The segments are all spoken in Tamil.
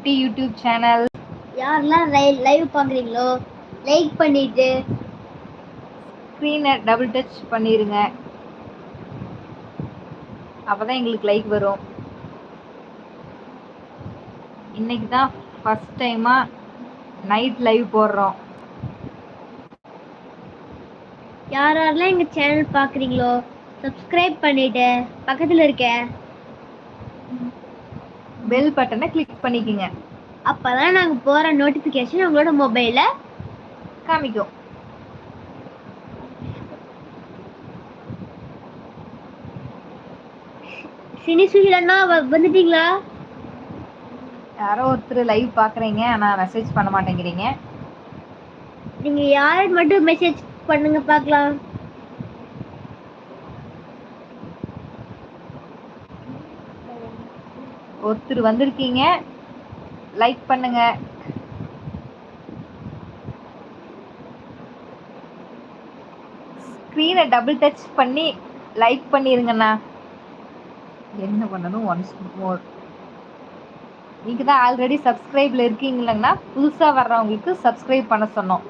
குட்டி யூடியூப் சேனல். யாரெல்லாம் லைவ் பார்க்குறீங்களோ லைக் பண்ணிட்டு ஸ்க்ரீனை டபுள் டச் பண்ணிடுங்க அப்போ தான் எங்களுக்கு லைக் வரும். இன்னைக்கு தான் ஃபஸ்ட் டைமாக நைட் லைவ் போடுறோம். யார் யாரெல்லாம் எங்கள் சேனல் பார்க்குறீங்களோ சப்ஸ்கிரைப் பண்ணிட்டு பக்கத்தில் இருக்க பெல் பட்டனை கிளிக் பண்ணிக்கோங்க. அப்போ தான் நாங்கள் போகிற நோட்டிஃபிகேஷன் உங்களோட மொபைலில் காமிக்கும். சினி சுகிலண்ணா வந்துட்டீங்களா? யாரோ ஒருத்தர் லைவ் பார்க்குறீங்க ஆனால் மெசேஜ் பண்ண மாட்டேங்கிறீங்க. நீங்கள் யார் மட்டும் மெசேஜ் பண்ணுங்க பார்க்கலாம். ஒருத்தர் வந்திருக்கீங்க லைக் பண்ணுங்க. ஸ்க்ரீனை டபுள் டச் பண்ணி லைக் பண்ணிருங்கண்ணா. என்ன பண்ணணும்? ஒன்ஸ் மோர் நீங்கள் தான் ஆல்ரெடி சப்ஸ்கிரைபில் இருக்கீங்களங்கண்ணா புதுசாக வர்றவங்களுக்கு சப்ஸ்கிரைப் பண்ண சொன்னோம்.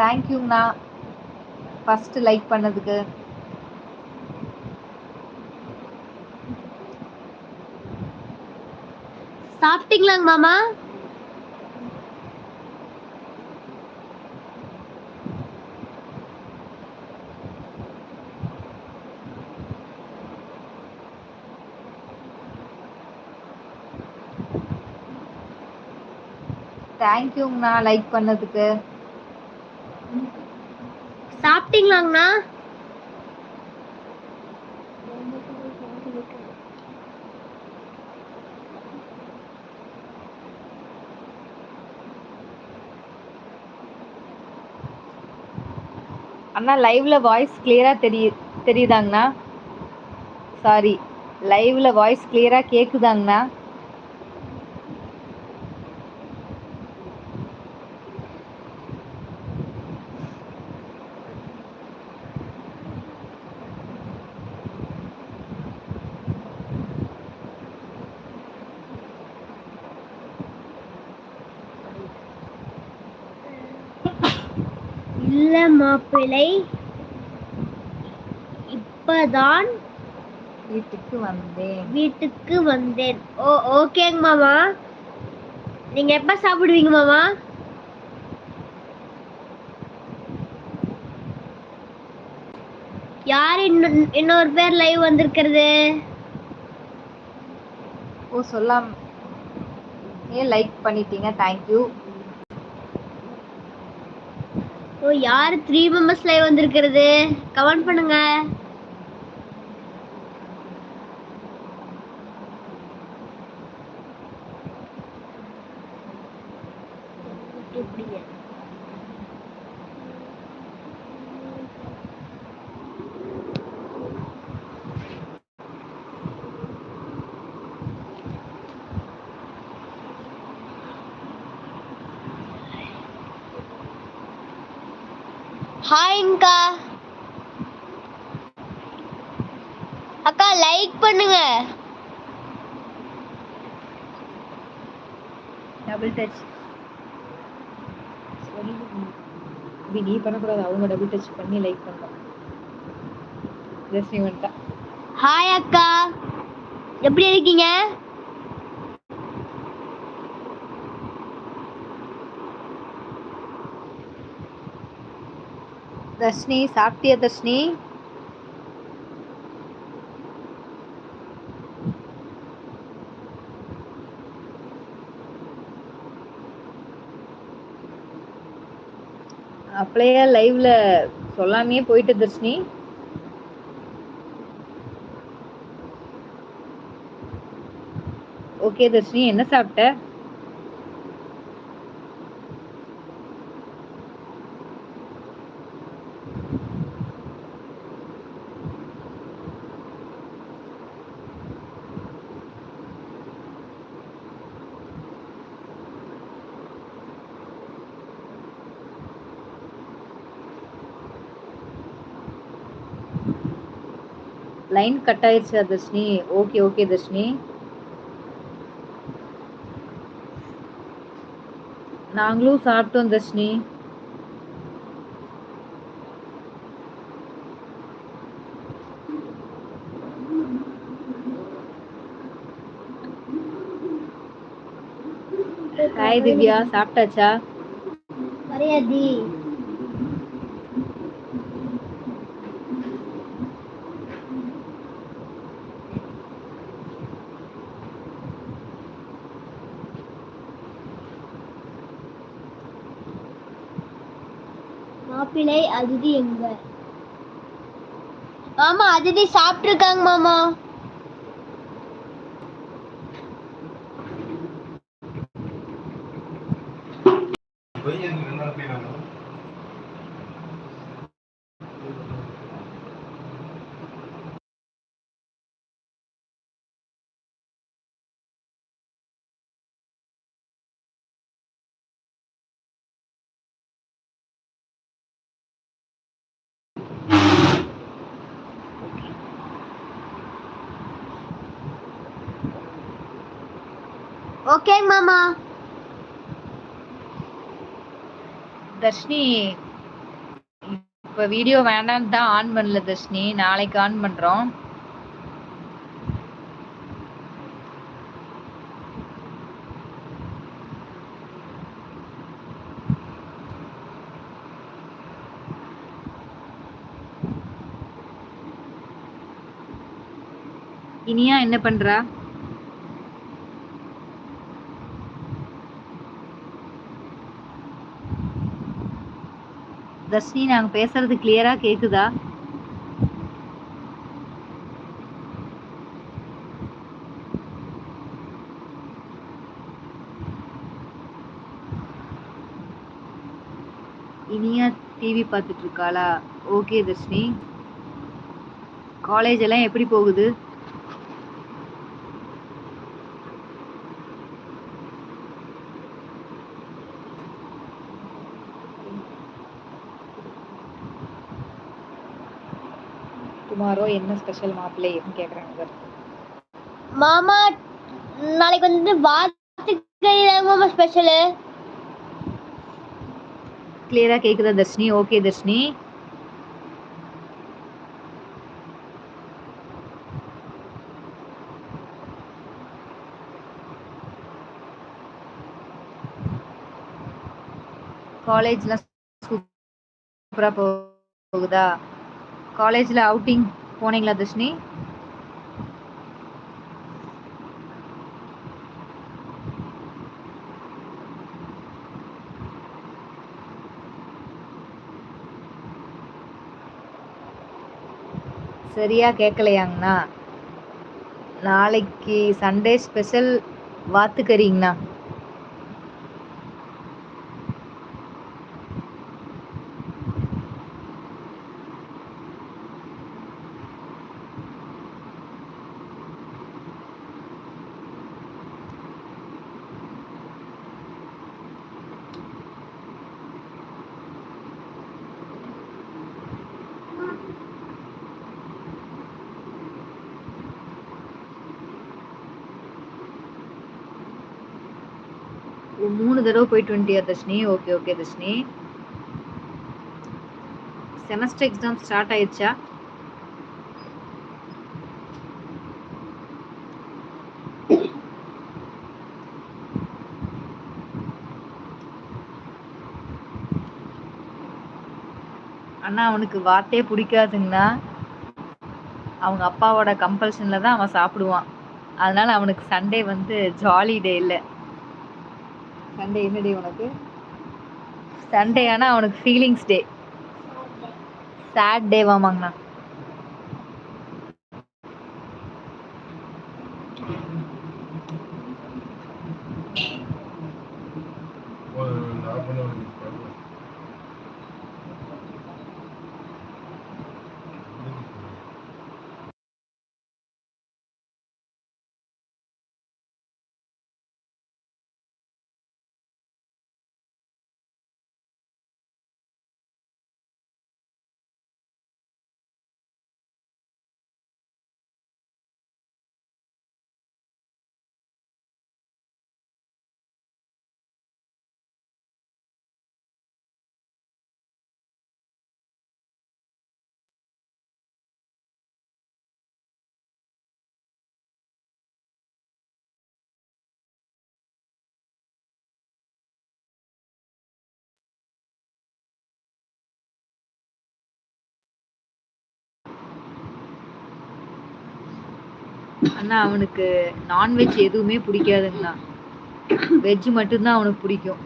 தேங்க்யூங்கண்ணா ஃபஸ்ட்டு லைக் பண்ணதுக்கு? சாப்பிட்டீங்களாங்க மாமா? தேங்க்யூங்கண்ணா லைக் பண்ணதுக்கு. சாப்பிட்டீங்களாங்கண்ணா? அண்ணா லைவ்ல வாய்ஸ் கிளியரா தெரிய தெரியுதாங்கண்ணா? சாரி லைவ்ல வாய்ஸ் கிளியரா கேக்குதாங்கண்ணா? இல்ல மாப்பிள்ளை இப்பதான் வீட்டுக்கு வந்தேன். வீட்டுக்கு வந்தேன். ஓ ஓகேங்க மாமா. நீங்க எப்ப சாப்பிடுவீங்க மாமா? யார் இன்னொ- இன்னொரு பேர் லைவ் வந்திருக்கிறது? ஓ சொல்லாம் ஏன் லைக் பண்ணிட்டீங்க? தேங்க்யூ ஓ யார் த்ரீ மெம்பர்ஸ் லைவ் வந்திருக்கிறது? கமெண்ட் பண்ணுங்க ஹாய்ங்கா அக்கா லைக் பண்ணுங்க. டபுள் டச் இப்படி நீ பண்ணக்கூடாது அவங்க டபுள் டச் பண்ணி லைக் பண்ணலாம். ஜஸ்ட் வந்துட்டா. ஹாய் அக்கா. எப்படி இருக்கீங்க? தர்ஷினி சாப்பிட்டியா தர்ஷினி? அப்படியே லைவ்ல சொல்லாமையே போயிட்டு தர்ஷினி. ஓகே தர்ஷினி என்ன சாப்பிட்ட? லைன் கட் ஆயிடுச்சா தர்ஷினி? Okay okay Dharshini. நாங்களும் சாப்பிட்டோம் தர்ஷினி. ஹாய் திவ்யா. சாப்பிட்டாச்சா? மரியாதி மாப்பிள்ளை அதிதி எங்க? மாமா அதிதி சாப்பிட்டுருக்காங்க மாமா. ஓகே மாமா தர்ஷினி இப்ப வீடியோ வேண்டாம்னு தான் ஆன் பண்ணல தர்ஷினி. நாளைக்கு ஆன் பண்றோம். இனியா என்ன பண்றா? தர்ஷினி நாங்க பேசுறது கிளியரா கேக்குதா? இனியா டிவி பார்த்துட்டு இருக்காளா? ஓகே தர்ஷினி. காலேஜ் எல்லாம் எப்படி போகுது? டுமாரோ என்ன ஸ்பெஷல் மாப்பிள்ளை கேக்குறாங்க பாரு. மாமா நாளைக்கு வந்து வாத்துக்கறி மாமா ஸ்பெஷலு கிளியரா கேக்குதா தர்ஷினி? ஓகே தர்ஷினி. காலேஜ்ல சூப்பரா போகுதா? காலேஜ்ல அவுட்டிங் போனீங்களா தர்ஷினி சரியா கேட்கலையாங்கண்ணா நாளைக்கு சண்டே ஸ்பெஷல் வாத்துக்கறிங்கண்ணா. மூணு தடவை போயிட்டு வந்துட்டியா Dharshini. Okay okay Dharshini. Semester exam start ஆயிடுச்சா? அண்ணா அவனுக்கு வார்த்தையே பிடிக்காதுங்கண்ணா. அவங்க அப்பாவோட கம்பல்ஷன்ல தான் அவன் சாப்பிடுவான். அதனால அவனுக்கு சண்டே வந்து ஜாலி டே இல்லை. சண்டே என்ன டே உனக்கு? சண்டே ஆனா அவனுக்கு ஃபீலிங்ஸ் டே சேட் டேவாமாங்கண்ணா அண்ணா அவனுக்கு நான்வெஜ் எதுவுமே பிடிக்காதுங்கண்ணா. வெஜ் மட்டும்தான் அவனுக்கு பிடிக்கும்.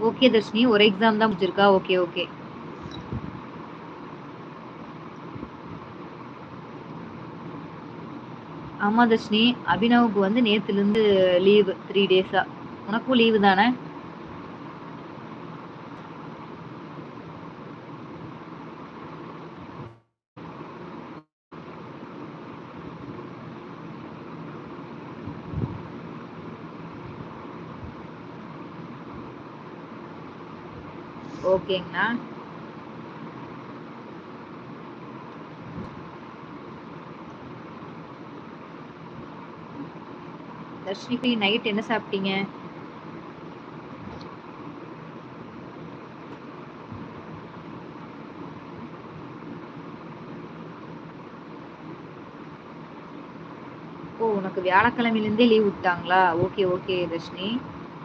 ஓகே தர்ஷினி ஒரு எக்ஸாம் தான் முடிச்சிருக்கா? ஓகே ஓகே ஆமா தர்ஷினி அபினவுக்கு வந்து நேத்துல இருந்து லீவு த்ரீ டேஸா உனக்கும் லீவு தானே? இருக்கீங்களா? தர்ஷினிக்கு நைட் என்ன சாப்பிட்டீங்க? ஓ உனக்கு வியாழக்கிழமையிலேருந்தே லீவ் விட்டாங்களா? Okay okay Dharshini.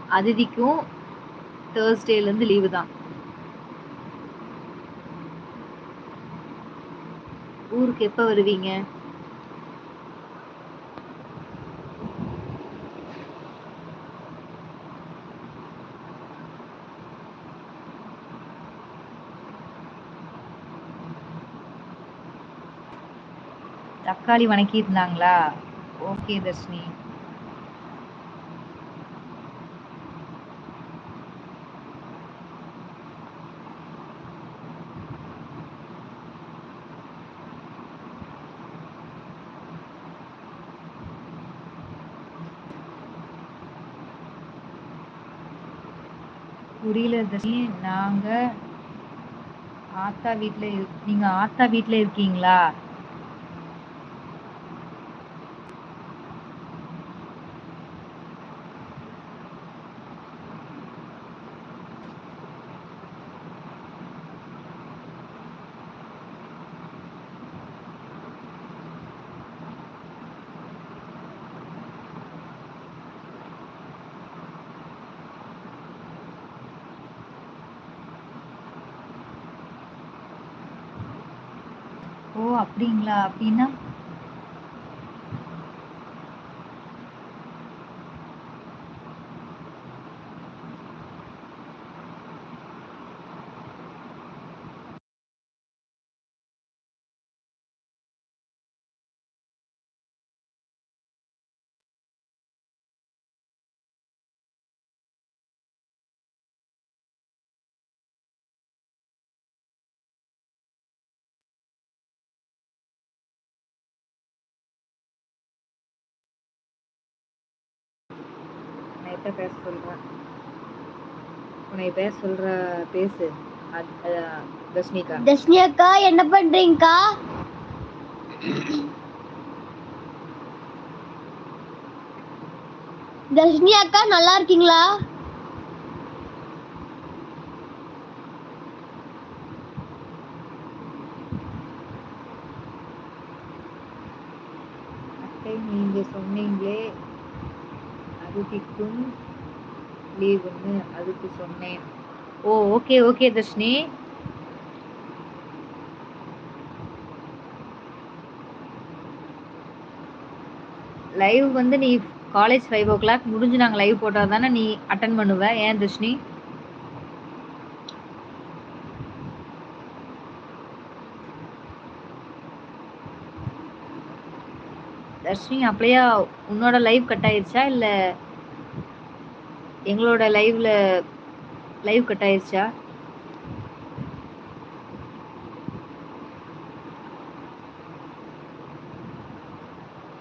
அதிதிக்கும் தேர்ஸ்டேலேருந்து லீவு தான். ஊருக்கு எப்போ வருவீங்க? தக்காளி வணக்கி இருந்தாங்களா ஓகே தர்ஷினி. புரியல தர்ஷினி நாங்க ஆத்தா வீட்டில் இரு- நீங்க ஆத்தா வீட்டில் இருக்கீங்களா? ஓ அப்படிங்களா? அப்படின்னா நான் பேச சொல்றேன். உன்னை பேச சொல்ற பேசு. அத்- அஹ், தர்ஷினிகா தர்ஷினி அக்கா என்ன பண்றீங்கக்கா? தர்ஷினி அக்கா நல்லா இருக்கீங்களா அத்தை நீங்க சொன்னீங்களே அதிதிக்கும் லீவுன்னு அதுக்கு சொன்னேன். ஓ ஓகே ஓகே தர்ஷினி. லைவ் வந்து நீ காலேஜ் ஃபைவ் ஓ கிளாக் முடிஞ்சு நாங்கள் லைவ் போட்டால் தானே நீ அட்டன் பண்ணுவ? ஏன் தர்ஷினி? தர்ஷினி அப்படியா? உன்னோட லைவ் கட் ஆயிடுச்சா இல்லை எங்களோட லைவ்ல லைவ் கட் ஆயிருச்சா?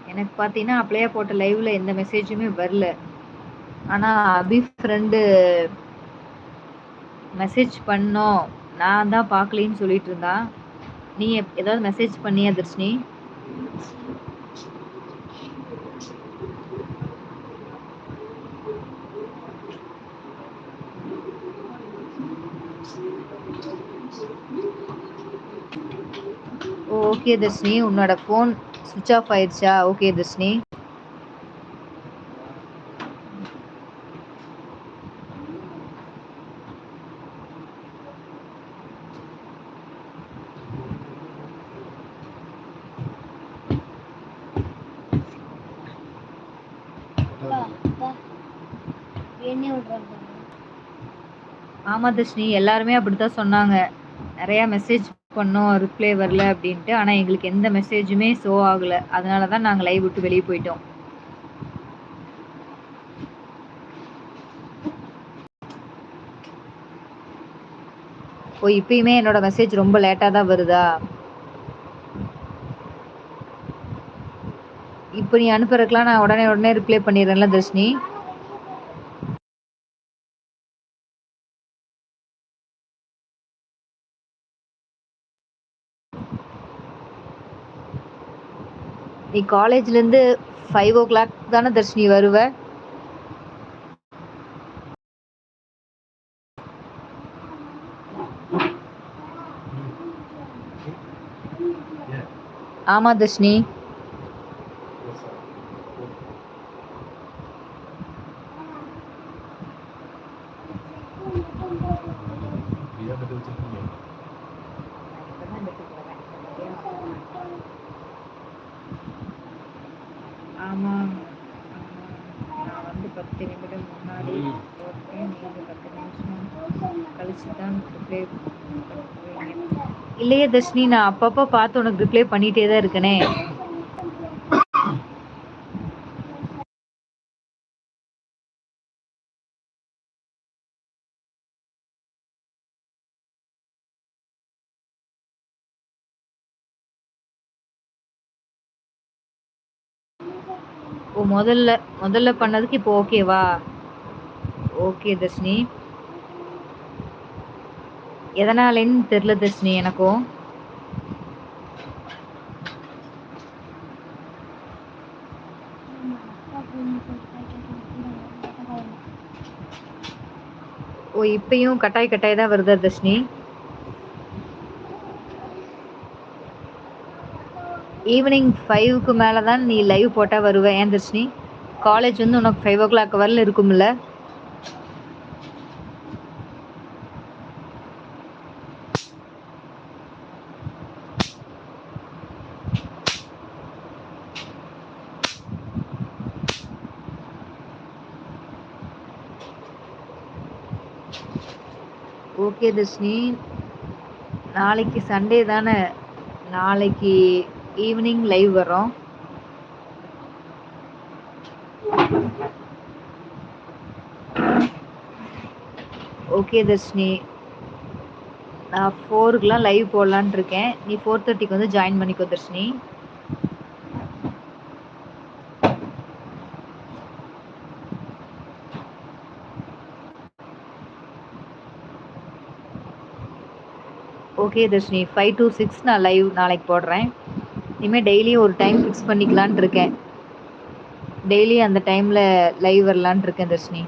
எனக்கு பார்த்தீங்கன்னா அப்ளையா போட்ட லைவ்ல எந்த மெசேஜுமே வரல. ஆனா அபி ஃப்ரெண்டு மெசேஜ் பண்ணோம். நான் தான் பார்க்கலின்னு சொல்லிட்டு இருந்தான். நீ எப்- ஏதாவது மெசேஜ் பண்ணியா தர்ஷினி? ஓகே தர்ஷினி உன்னோட ஃபோன் சுவிச் ஆஃப் ஆயிடுச்சா? ஓகே தர்ஷினி ஆமா தர்ஷினி எல்லாருமே அப்படித்தான் சொன்னாங்க. நிறைய மெசேஜ் பண்ணோம் ரிப்ளை வரல அப்படின்ட்டு. ஆனா எங்களுக்கு எந்த மெசேஜுமே ஷோ ஆகல. அதனால தான் நாங்க லைவ் விட்டு வெளியே போயிட்டோம். ஓ இப்பயுமே என்னோட மெசேஜ் ரொம்ப லேட்டா தான் வருதா? இப்போ நீ அனுப்புறதுக்கெலாம் நான் உடனே உடனே ரிப்ளை பண்ணிடுறேன்ல தர்ஷினி? நீ காலேஜ்லேருந்து ஃபைவ் ஓ கிளாக் தானே தர்ஷினி வருவ? ஆமாம் ஆமா தர்ஷினி ஃப்ரீயாக கட்டி வச்சிருக்கீங்க ஆமா நான் வந்து பத்து நிமிடம் முன்னாடி போட்டேன் நீங்க பத்து நிமிஷம் கழிச்சு தான் ரிப்ளை பண்ணுவீங்க. இல்லையே தர்ஷினி நான் அப்பப்போ பார்த்து உனக்கு ரிப்ளை பண்ணிகிட்டே தான் இருக்கனே. முதல்ல முதல்ல பண்ணதுக்கு இப்போ ஓகேவா ஓகே தர்ஷினி. எதனாலேன்னு தெரில தர்ஷினி எனக்கும். ஓ இப்பயும் கட்டாய் கட்டாய் தான் வருதா தர்ஷினி? ஈவினிங் ஃபைவுக்கு மேலே தான் நீ லைவ் போட்டால் வருவேன். ஏன் தர்ஷினி? காலேஜ் வந்து உனக்கு ஃபைவ் ஓ கிளாக் வரல இருக்கும்ல. ஓகே தர்ஷினி. நாளைக்கு சண்டே தானே. நாளைக்கு ஈவினிங் லைவ் வரோம் ஓகே தர்ஷினி. நான் ஃபோருக்குலாம் லைவ் போடலான்னு இருக்கேன். நீ ஃபோர் தேர்ட்டிக்கு வந்து ஜாயின் பண்ணிக்கோ Dharshini. Okay Dharshini. Five to six நான் லைவ் நாளைக்கு போடுறேன். இனிமேல் டெய்லியும் ஒரு டைம் ஃபிக்ஸ் பண்ணிக்கலான் இருக்கேன். டெய்லி அந்த டைமில் லைவ் வரலான் இருக்கேன் தர்ஷினி.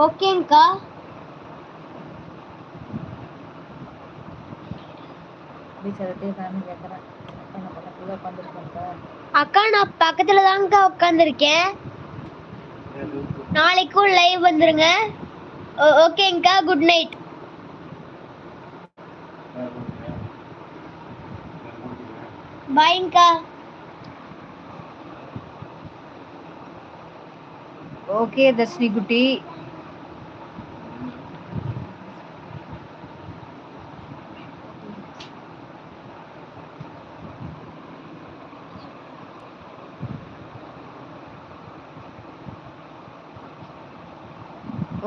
ஓகேங்கக்கா அக்கா நான் பக்கத்துல தான்க்கா உட்காந்துருக்கேன் நாளைக்கும் லைவ் வந்துருங்க. ஓகேங்கக்கா குட் நைட் பாய்ங்கக்கா ஓகே தர்ஷினி குட்டி.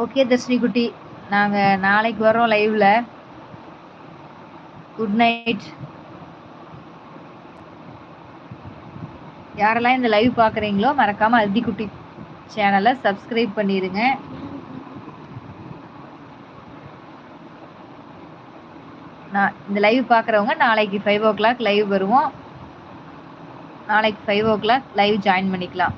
ஓகே தர்ஷினி குட்டி நாங்கள் நாளைக்கு வரோம் லைவ்ல குட் நைட் யாரெல்லாம் இந்த லைவ் பார்க்குறீங்களோ மறக்காமல் அல்தி குட்டி சேனலை சப்ஸ்கிரைப் பண்ணிடுங்க நான் இந்த லைவ் பார்க்குறவங்க நாளைக்கு ஃபைவ் ஓ கிளாக் லைவ் வருவோம். நாளைக்கு five o'clock live join பண்ணிக்கலாம்.